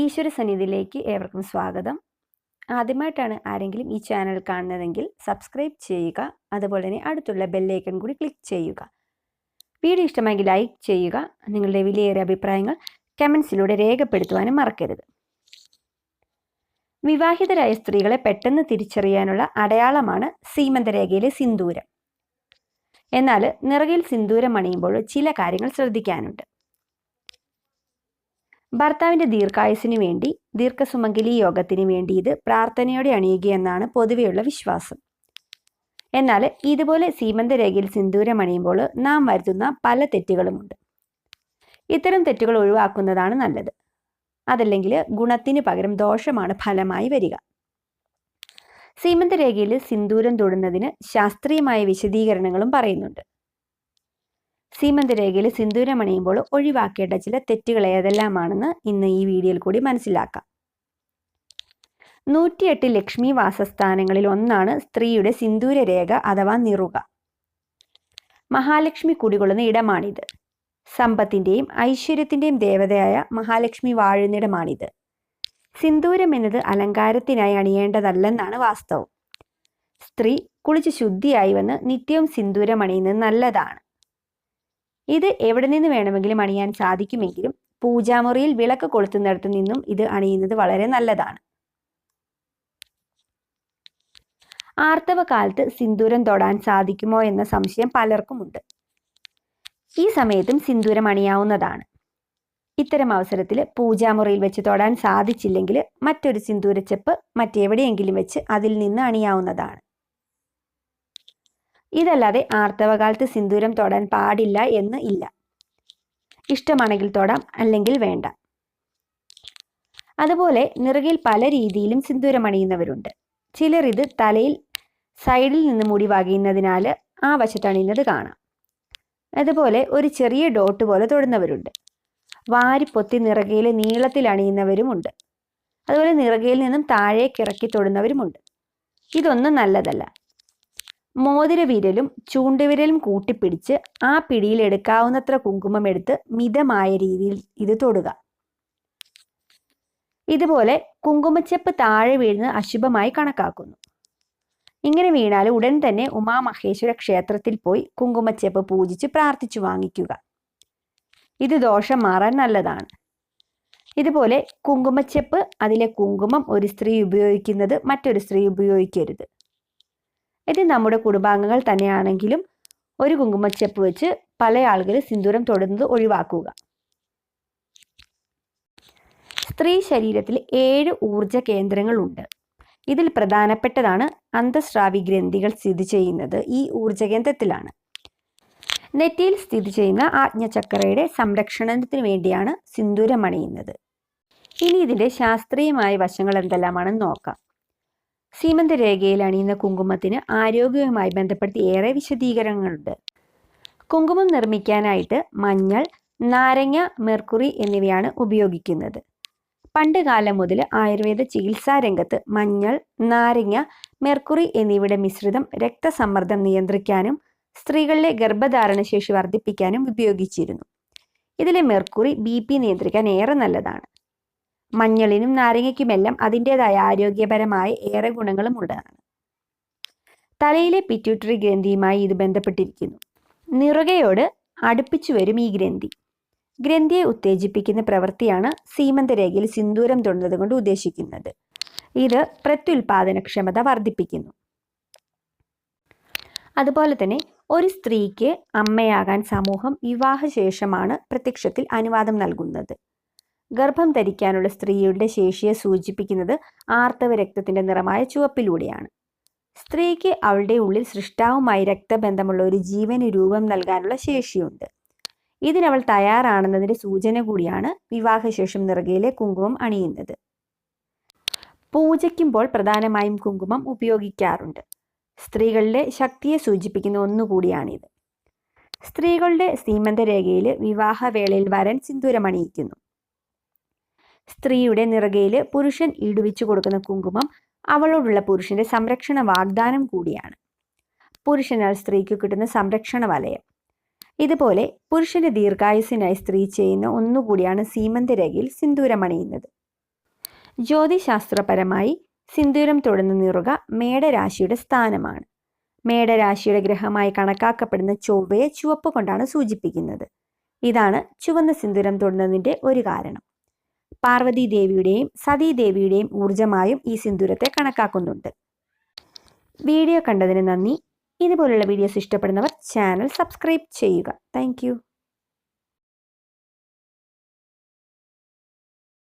ഈശ്വര സന്നിധിയിലേക്ക് ഏവർക്കും സ്വാഗതം. ആദ്യമായിട്ടാണ് ആരെങ്കിലും ഈ ചാനൽ കാണുന്നതെങ്കിൽ സബ്സ്ക്രൈബ് ചെയ്യുക അതുപോലെ തന്നെ അടുത്തുള്ള ബെല്ലൈക്കൺ കൂടി ക്ലിക്ക് ചെയ്യുക. വീഡിയോ ഇഷ്ടമെങ്കിൽ ലൈക്ക് ചെയ്യുക നിങ്ങളുടെ വിലയേറിയ അഭിപ്രായങ്ങൾ കമൻസിലൂടെ രേഖപ്പെടുത്തുവാനും മറക്കരുത്. വിവാഹിതരായ സ്ത്രീകളെ പെട്ടെന്ന് തിരിച്ചറിയാനുള്ള അടയാളമാണ് സീമന്തരേഖയിലെ സിന്ദൂരം. എന്നാൽ നിറകിൽ സിന്ദൂരം അണിയുമ്പോൾ ചില കാര്യങ്ങൾ ശ്രദ്ധിക്കാനുണ്ട്. ഭർത്താവിന്റെ ദീർഘായുസിനു വേണ്ടി ദീർഘസുമംഗലി യോഗത്തിന് വേണ്ടി ഇത് പ്രാർത്ഥനയോടെ അണിയുകയെന്നാണ് പൊതുവെയുള്ള വിശ്വാസം. എന്നാൽ ഇതുപോലെ സീമന്തരേഖയിൽ സിന്ദൂരം അണിയുമ്പോൾ നാം വരുത്തുന്ന പല തെറ്റുകളുമുണ്ട്. ഇത്തരം തെറ്റുകൾ ഒഴിവാക്കുന്നതാണ് നല്ലത്. അതല്ലെങ്കിൽ ഗുണത്തിന് പകരം ദോഷമാണ് ഫലമായി വരിക. സീമന്തരേഖയിൽ സിന്ദൂരം തൊടുന്നതിന് ശാസ്ത്രീയമായ വിശദീകരണങ്ങളും പറയുന്നുണ്ട്. സീമന്തരേഖയിൽ സിന്ദൂരം അണിയുമ്പോൾ ഒഴിവാക്കേണ്ട ചില തെറ്റുകൾ ഏതെല്ലാമാണെന്ന് ഇന്ന് ഈ വീഡിയോയിൽ കൂടി മനസ്സിലാക്കാം. നൂറ്റിയെട്ട് ലക്ഷ്മി വാസസ്ഥാനങ്ങളിൽ ഒന്നാണ് സ്ത്രീയുടെ സിന്ദൂര രേഖ അഥവാ നിറുക. മഹാലക്ഷ്മി കുടികൊള്ളുന്ന ഇടമാണിത്. സമ്പത്തിന്റെയും ഐശ്വര്യത്തിന്റെയും ദേവതയായ മഹാലക്ഷ്മി വാഴുന്നിടമാണിത് സിന്ദൂരം എന്നത് അലങ്കാരത്തിനായി അണിയേണ്ടതല്ലെന്നാണ് വാസ്തവം. സ്ത്രീ കുളിച്ച് ശുദ്ധിയായി വന്ന് നിത്യവും സിന്ദൂരം അണിയുന്നത് നല്ലതാണ്. ഇത് എവിടെ നിന്ന് വേണമെങ്കിലും അണിയാൻ സാധിക്കുമെങ്കിലും പൂജാമുറിയിൽ വിളക്ക് കൊളുത്തുന്നിടത്തു നിന്നും ഇത് അണിയുന്നത് വളരെ നല്ലതാണ്. ആർത്തവ കാലത്ത് സിന്ദൂരം തൊടാൻ സാധിക്കുമോ എന്ന സംശയം പലർക്കുമുണ്ട്. ഈ സമയത്തും സിന്ദൂരം അണിയാവുന്നതാണ്. ഇത്തരം അവസരത്തിൽ പൂജാമുറിയിൽ വെച്ച് തൊടാൻ സാധിച്ചില്ലെങ്കിൽ മറ്റൊരു സിന്ദൂരച്ചെപ്പ് മറ്റെവിടെയെങ്കിലും വെച്ച് അതിൽ നിന്ന് അണിയാവുന്നതാണ്. ഇതല്ലാതെ ആർത്തവകാലത്ത് സിന്ദൂരം തൊടാൻ പാടില്ല എന്ന് ഇല്ല. ഇഷ്ടമാണെങ്കിൽ തൊടാം അല്ലെങ്കിൽ വേണ്ട. അതുപോലെ നിറകിൽ പല രീതിയിലും സിന്ദൂരം അണിയുന്നവരുണ്ട്. ചിലർ ഇത് തലയിൽ സൈഡിൽ നിന്ന് മുടി വകയുന്നതിനാൽ ആ വശത്ത് അണിയുന്നത് കാണാം. അതുപോലെ ഒരു ചെറിയ ഡോട്ട് പോലെ തൊടുന്നവരുണ്ട്. വാരിപ്പൊത്തി നിറകയിൽ നീളത്തിൽ അണിയുന്നവരുമുണ്ട് അതുപോലെ നിറകയിൽ നിന്നും താഴേക്കിറക്കി തൊടുന്നവരുമുണ്ട് ഇതൊന്നും നല്ലതല്ല. മോതിരവിരലും ചൂണ്ടുവിരലും കൂട്ടിപ്പിടിച്ച് ആ പിടിയിൽ എടുക്കാവുന്നത്ര കുങ്കുമം എടുത്ത് മിതമായ രീതിയിൽ ഇത് തൊടുക. ഇതുപോലെ കുങ്കുമച്ചെപ്പ് താഴെ വീഴുന്ന അശുഭമായി കണക്കാക്കുന്നു. ഇങ്ങനെ വീണാൽ ഉടൻ തന്നെ ഉമാമഹേശ്വര ക്ഷേത്രത്തിൽ പോയി കുങ്കുമച്ചെപ്പ് പൂജിച്ച് പ്രാർത്ഥിച്ചു വാങ്ങിക്കുക. ഇത് ദോഷം മാറാൻ നല്ലതാണ്. ഇതുപോലെ കുങ്കുമച്ചെപ്പ് അതിലെ കുങ്കുമം ഒരു സ്ത്രീ ഉപയോഗിക്കുന്നത് മറ്റൊരു സ്ത്രീ ഉപയോഗിക്കരുത്. ഇത് നമ്മുടെ കുടുംബാംഗങ്ങൾ തന്നെയാണെങ്കിലും ഒരു കുങ്കുമച്ചെപ്പ് വെച്ച് പല ആളുകൾ സിന്ദൂരം തൊടുന്നത് ഒഴിവാക്കുക. സ്ത്രീ ശരീരത്തിൽ ഏഴ് ഊർജ കേന്ദ്രങ്ങളുണ്ട്. ഇതിൽ പ്രധാനപ്പെട്ടതാണ് അന്തസ്രാവി ഗ്രന്ഥികൾ സ്ഥിതി ചെയ്യുന്നത് ഈ ഊർജ കേന്ദ്രത്തിലാണ്. നെറ്റിയിൽ സ്ഥിതി ചെയ്യുന്ന ആജ്ഞചക്രയുടെ സംരക്ഷണത്തിന് വേണ്ടിയാണ് സിന്ദൂരം അണിയുന്നത്. ഇനി ഇതിന്റെ ശാസ്ത്രീയമായ വശങ്ങൾ എന്തെല്ലാമാണെന്ന് നോക്കാം. സീമന്ത രേഖയിൽ അണിയുന്ന കുങ്കുമത്തിന് ആരോഗ്യവുമായി ബന്ധപ്പെടുത്തി ഏറെ വിശദീകരണങ്ങളുണ്ട്. കുങ്കുമം നിർമ്മിക്കാനായിട്ട് മഞ്ഞൾ നാരങ്ങ മെർക്കുറി എന്നിവയാണ് ഉപയോഗിക്കുന്നത്. പണ്ട് കാലം മുതൽ ആയുർവേദ ചികിത്സാ രംഗത്ത് മഞ്ഞൾ നാരങ്ങ മെർക്കുറി എന്നിവയുടെ മിശ്രിതം രക്തസമ്മർദ്ദം നിയന്ത്രിക്കാനും സ്ത്രീകളിലെ ഗർഭധാരണ ശേഷി വർദ്ധിപ്പിക്കാനും ഉപയോഗിച്ചിരുന്നു. ഇതിലെ മെർക്കുറി ബി പി നിയന്ത്രിക്കാൻ ഏറെ നല്ലതാണ്. മഞ്ഞളിനും നാരങ്ങയ്ക്കുമെല്ലാം അതിന്റെതായ ആരോഗ്യപരമായ ഏറെ ഗുണങ്ങളും ഉള്ളതാണ്. തലയിലെ പിറ്റ്യൂട്ടറി ഗ്രന്ഥിയുമായി ഇത് ബന്ധപ്പെട്ടിരിക്കുന്നു. നിറുകയോട് അടുപ്പിച്ചു വരും ഈ ഗ്രന്ഥി. ഗ്രന്ഥിയെ ഉത്തേജിപ്പിക്കുന്ന പ്രവൃത്തിയാണ് സീമന്തരേഖയിൽ സിന്ദൂരം തൊടുന്നത് കൊണ്ട് ഉദ്ദേശിക്കുന്നത്. ഇത് പ്രത്യുൽപാദനക്ഷമത വർദ്ധിപ്പിക്കുന്നു. അതുപോലെ തന്നെ ഒരു സ്ത്രീക്ക് അമ്മയാകാൻ സമൂഹം വിവാഹശേഷമാണ് പ്രത്യക്ഷത്തിൽ അനുവാദം നൽകുന്നത്. ഗർഭം ധരിക്കാനുള്ള സ്ത്രീയുടെ ശേഷിയെ സൂചിപ്പിക്കുന്നത് ആർത്തവ രക്തത്തിന്റെ നിറമായ ചുവപ്പിലൂടെയാണ്. സ്ത്രീക്ക് അവളുടെ ഉള്ളിൽ സൃഷ്ടാവുമായി രക്തബന്ധമുള്ള ഒരു ജീവന് രൂപം നൽകാനുള്ള ശേഷിയുണ്ട്. ഇതിനവൾ തയ്യാറാണെന്നതിന്റെ സൂചന കൂടിയാണ് വിവാഹശേഷം നിറകയിലെ കുങ്കുമം അണിയുന്നത്. പൂജയ്ക്കുമ്പോൾ പ്രധാനമായും കുങ്കുമം ഉപയോഗിക്കാറുണ്ട്. സ്ത്രീകളുടെ ശക്തിയെ സൂചിപ്പിക്കുന്ന ഒന്നുകൂടിയാണിത് സ്ത്രീകളുടെ സീമന്തരേഖയിൽ വിവാഹവേളയിൽ വരൻ സിന്ദൂരമണിയിക്കുന്നു. സ്ത്രീയുടെ നിറകയിൽ പുരുഷൻ ഈടുവിച്ചു കൊടുക്കുന്ന കുങ്കുമം അവളോടുള്ള പുരുഷന്റെ സംരക്ഷണ വാഗ്ദാനം കൂടിയാണ്. പുരുഷനാൽ സ്ത്രീക്ക് കിട്ടുന്ന സംരക്ഷണ വലയം. ഇതുപോലെ പുരുഷന്റെ ദീർഘായുസിനായി സ്ത്രീ ചെയ്യുന്ന ഒന്നുകൂടിയാണ് സീമന്തരേഖയിൽ സിന്ദൂരമണിയുന്നത് ജ്യോതിശാസ്ത്രപരമായി സിന്ദൂരം തൊടുന്ന നിറുക മേടരാശിയുടെ സ്ഥാനമാണ്. മേടരാശിയുടെ ഗ്രഹമായി കണക്കാക്കപ്പെടുന്ന ചൊവ്വയെ ചുവപ്പ് കൊണ്ടാണ് സൂചിപ്പിക്കുന്നത്. ഇതാണ് ചുവന്ന സിന്ദൂരം തൊടുന്നതിന്റെ ഒരു കാരണം. പാർവതി ദേവിയുടെയും സതീദേവിയുടെയും ഊർജമായും ഈ സിന്ദൂരത്തെ കണക്കാക്കുന്നുണ്ട്. വീഡിയോ കണ്ടതിന് നന്ദി. ഇതുപോലുള്ള വീഡിയോസ് ഇഷ്ടപ്പെടുന്നവർ ചാനൽ സബ്സ്ക്രൈബ് ചെയ്യുക. താങ്ക്